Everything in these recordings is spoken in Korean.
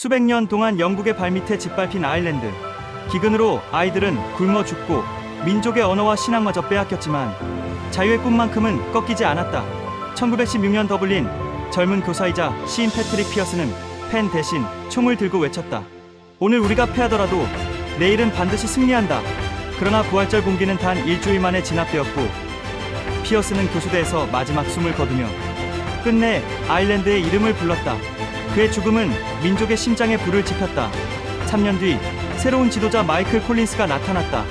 수백 년 동안 영국의 발밑에 짓밟힌 아일랜드. 기근으로 아이들은 굶어 죽고 민족의 언어와 신앙마저 빼앗겼지만 자유의 꿈만큼은 꺾이지 않았다. 1916년 더블린 젊은 교사이자 시인 패트릭 피어스는 펜 대신 총을 들고 외쳤다. 오늘 우리가 패하더라도 내일은 반드시 승리한다. 그러나 부활절 공기는 단 일주일 만에 진압되었고 피어스는 교수대에서 마지막 숨을 거두며 끝내 아일랜드의 이름을 불렀다. 그의 죽음은 민족의 심장에 불을 지폈다. 3년 뒤 새로운 지도자 마이클 콜린스가 나타났다.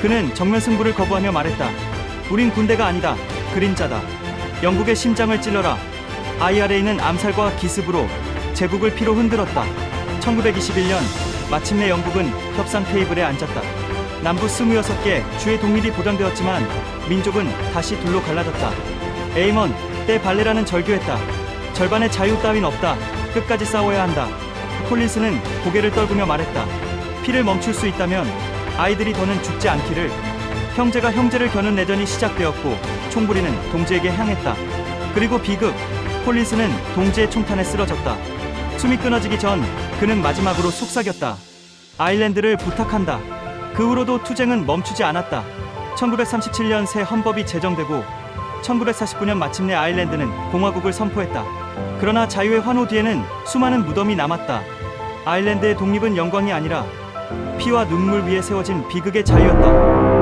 그는 정면 승부를 거부하며 말했다. 우린 군대가 아니다. 그림자다. 영국의 심장을 찔러라. IRA는 암살과 기습으로 제국을 피로 흔들었다. 1921년 마침내 영국은 협상 테이블에 앉았다. 남부 26개 주의 독립이 보장되었지만 민족은 다시 둘로 갈라졌다. 에이먼, 때 발레라는 절규했다. 절반의 자유 따윈 없다. 끝까지 싸워야 한다. 콜린스는 고개를 떨구며 말했다. 피를 멈출 수 있다면 아이들이 더는 죽지 않기를. 형제가 형제를 겨눈 내전이 시작되었고 총부리는 동지에게 향했다. 그리고 비극, 콜린스는 동지의 총탄에 쓰러졌다. 숨이 끊어지기 전 그는 마지막으로 속삭였다. 아일랜드를 부탁한다. 그 후로도 투쟁은 멈추지 않았다. 1937년 새 헌법이 제정되고 1949년 마침내 아일랜드는 공화국을 선포했다. 그러나 자유의 환호 뒤에는 수많은 무덤이 남았다. 아일랜드의 독립은 영광이 아니라 피와 눈물 위에 세워진 비극의 자유였다.